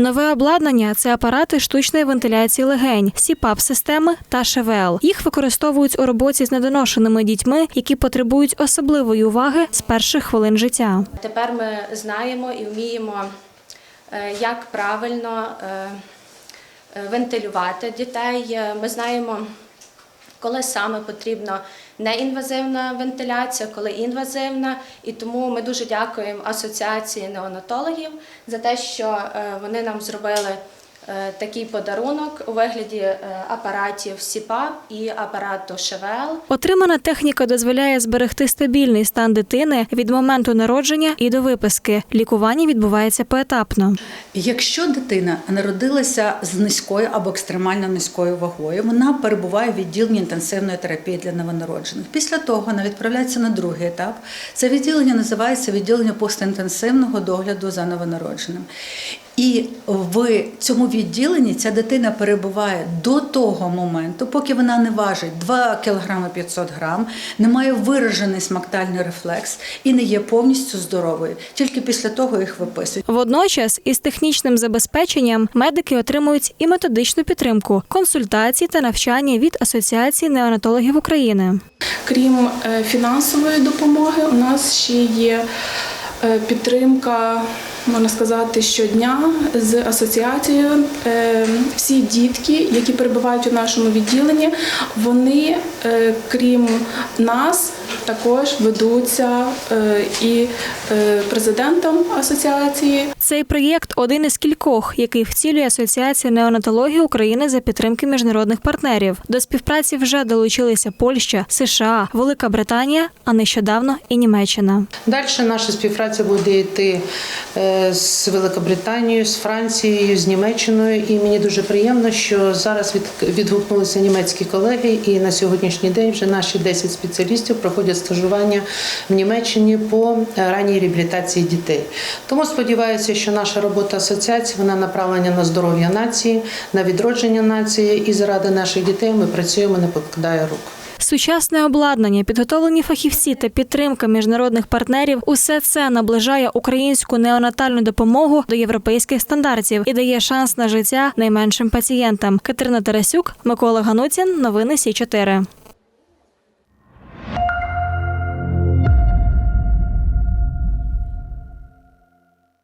Нове обладнання це апарати штучної вентиляції легень, сіпап системи та ШВЛ. Їх використовують у роботі з недоношеними дітьми, які потребують особливої уваги з перших хвилин життя. Тепер ми знаємо і вміємо, е, як правильно е, е, вентилювати дітей. Ми знаємо, коли саме потрібна неінвазивна вентиляція, коли інвазивна. І тому ми дуже дякуємо Асоціації неонатологів за те, що е, вони нам зробили такий подарунок у вигляді е, апаратів СІПАП і апарату ШВЛ. Отримана техніка дозволяє зберегти стабільний стан дитини від моменту народження і до виписки. Лікування відбувається поетапно. Якщо дитина народилася з низькою або екстремально низькою вагою, вона перебуває в відділенні інтенсивної терапії для новонароджених. Після того вона відправляється на другий етап. Це відділення називається відділення постінтенсивного догляду за новонародженим. І в цьому відділенні ця дитина перебуває до того моменту, поки вона не важить 2 кг 500 грам, не має виражений смактальний рефлекс і не є повністю здоровою. Тільки після того їх виписують. Водночас із технічним забезпеченням медики отримують і методичну підтримку, консультації та навчання від Асоціації неонатологів України. Крім е, фінансової допомоги, у нас ще є е, підтримка, можна сказати, щодня з асоціацією. Е, Всі дітки, які перебувають у нашому відділенні, вони, е, крім нас, також ведуться е, і президентом асоціації. Цей проєкт один із кількох, який вцілює Асоціація неонатології України за підтримки міжнародних партнерів. До співпраці вже долучилися Польща, США, Велика Британія, а нещодавно і Німеччина. Далі наша співпраця буде йти е, з Великобританією, з Францією, з Німеччиною. І мені дуже приємно, що зараз від- відгукнулися німецькі колеги, і на сьогоднішній день вже наші 10 спеціалістів проходять стажування в Німеччині по е, ранній реабілітації дітей. Тому сподіваюся, що наша робота асоціації вона направлена на здоров'я нації, на відродження нації, і заради наших дітей ми працюємо, не покладає рук. Сучасне обладнання, підготовлені фахівці та підтримка міжнародних партнерів усе це наближає українську неонатальну допомогу до європейських стандартів і дає шанс на життя найменшим пацієнтам. Катерина Тарасюк, Микола Гануцін. Новини Сі 4